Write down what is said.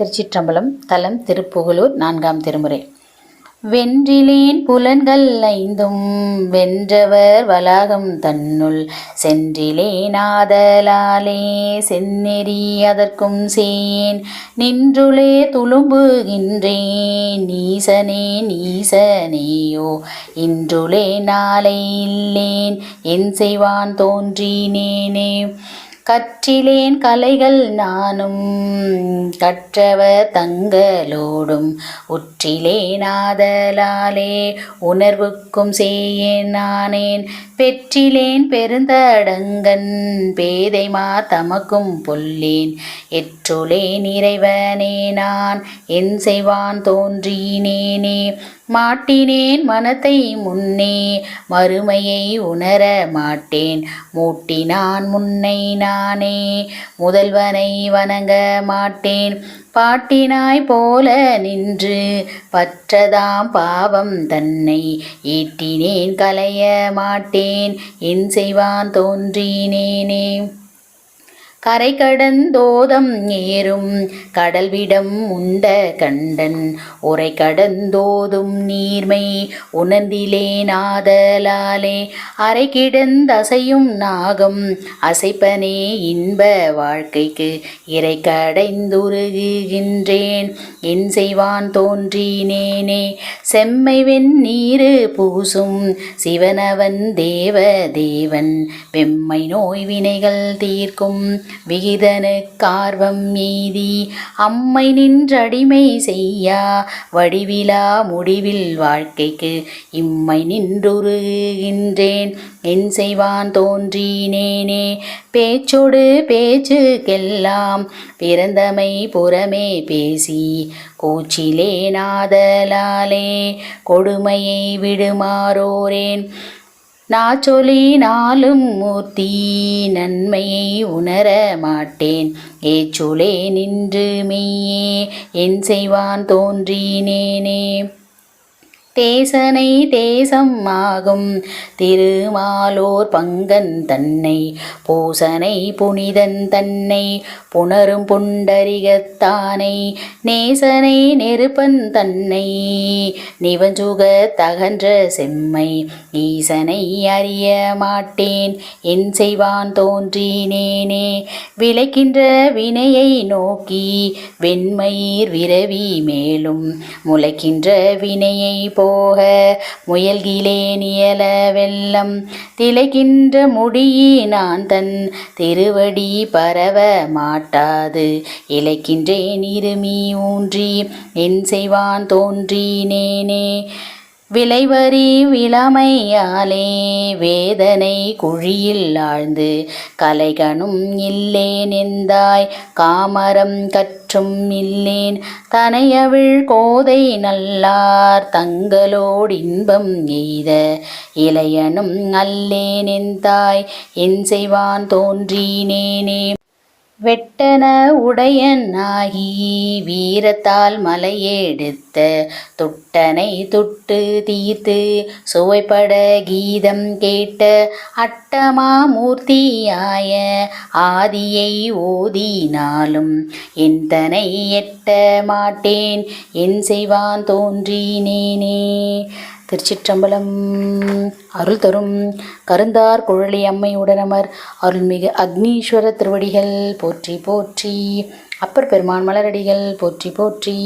திருச்சிற்றம்பலம் தலம் திருப்புகலூர் நான்காம் திருமுறை. வென்றிலேன் புலன்கள் ஐந்தும் வென்றவர் வளாகம் தன்னுள். சென்றிலேனாதலாலே செந்நெறி அதற்கும் சேன். நின்றுளே துளும்புகின்றேன் நீசனே நீசனேயோ. இன்றுளே நாளை இல்லேன் என் செய்வான் தோன்றினேனே கற்றிலேன் கலைகள் நானும். கற்றவர் தங்களோடும். உற்றிலேனாதலாலே உணர்வுக்கும் செய்யேன் நானேன். பெற்றிலேன் பெருந்தடங்கன் பேதைமா தமக்கும் பொல்லேன். எற்றுளேன் இறைவனே நான். என் செய்வான் தோன்றினேனே. மாட்டினேன் மனத்தை முன்னே மறுமையை உணர மாட்டேன். மூட்டினான் முன்னை நானே முதல்வனை வணங்க மாட்டேன். பாட்டினாய் போல நின்று பற்றதாம் பாவம் தன்னை ஈட்டினேன் கலைய மாட்டேன். என் செய்வான் தோன்றினேனே கரை கடந்தோதம் ஏறும். கடல்விடம் உண்ட கண்டன் உரை கடந்தோதும் நீர்மை உணர்ந்திலேனாதலாலே அரை கிடந்தசையும் நாகம் அசைப்பனே இன்ப வாழ்க்கைக்கு இறை கடைந்துருகுகின்றேன். என் செய்வான் தோன்றினேனே. செம்மை வெந்நீரு பூசும் சிவனவன் தேவ தேவன். வெம்மை நோய் வினைகள் தீர்க்கும் விகிதனுக்கார்வம் மீதி. அம்மை நின்றடிமை செய்யா. வடிவிலா முடிவில் வாழ்க்கைக்கு இம்மை நின்றுருகின்றேன். என் செய்வான் தோன்றினேனே. பேச்சொடு பேச்சுக்கெல்லாம் பிறந்தமை புறமே பேசி கூச்சிலே நாதலாலே கொடுமையை விடுமாறோரேன். நாச்சொலினாலும் மூர்த்தி நன்மையை உணர மாட்டேன். ஏச்சொலே நின்று மெய்யே என் செய்வான் தோன்றினேனே தேசனை தேசம் ஆகும் திருமாலோர் பங்கன் தன்னை பூசனை புனிதன் தன்னை புணரும் புண்டரிகத்தானை நேசனை நெருப்பன் தன்னை. நிவஞ்சுக தகன்ற செம்மை ஈசனை அறிய மாட்டேன். என் செய்வான் தோன்றினேனே விளைக்கின்ற வினையை நோக்கி வெண்மயிர் விரவி மேலும் முளைக்கின்ற வினையை போக முயல்கிலேனியல வெள்ளம் திளைக்கின்ற முடியினான் தன் திருவடி பரவ மாட்டாது. இழைக்கின்றேன் இருமி ஊன்றி என் செய்வான் தோன்றினேனே விளைவரி விளமையாலே வேதனை குழியில் ஆழ்ந்து கலைகனும் இல்லேனெந்தாய் காமரம் காமரம் கற்றும் இல்லேன் தனையவிழ் கோதை நல்லார் தங்களோடு இன்பம் எய்த இளையனும் அல்லேன் எந்தாய் என் செய்வான் தோன்றினேனே வெட்டன உடையனாகி வீரத்தால் மலையெடுத்த துட்டனை துட்டு தீர்த்து சுவைப்பட கீதம் கேட்ட அட்டமா மூர்த்தியாய ஆதியை ஓதினாலும் எந்தனை எட்ட மாட்டேன்? என் செய்வான் தோன்றினேனே திருச்சிற்றம்பலம். அருள் தரும் கருந்தார் குழலி அம்மை உடனமர். அருள்மிகு அக்னீஸ்வர திருவடிகள் போற்றி போற்றி. அப்பர் பெருமான் மலரடிகள் போற்றி போற்றி.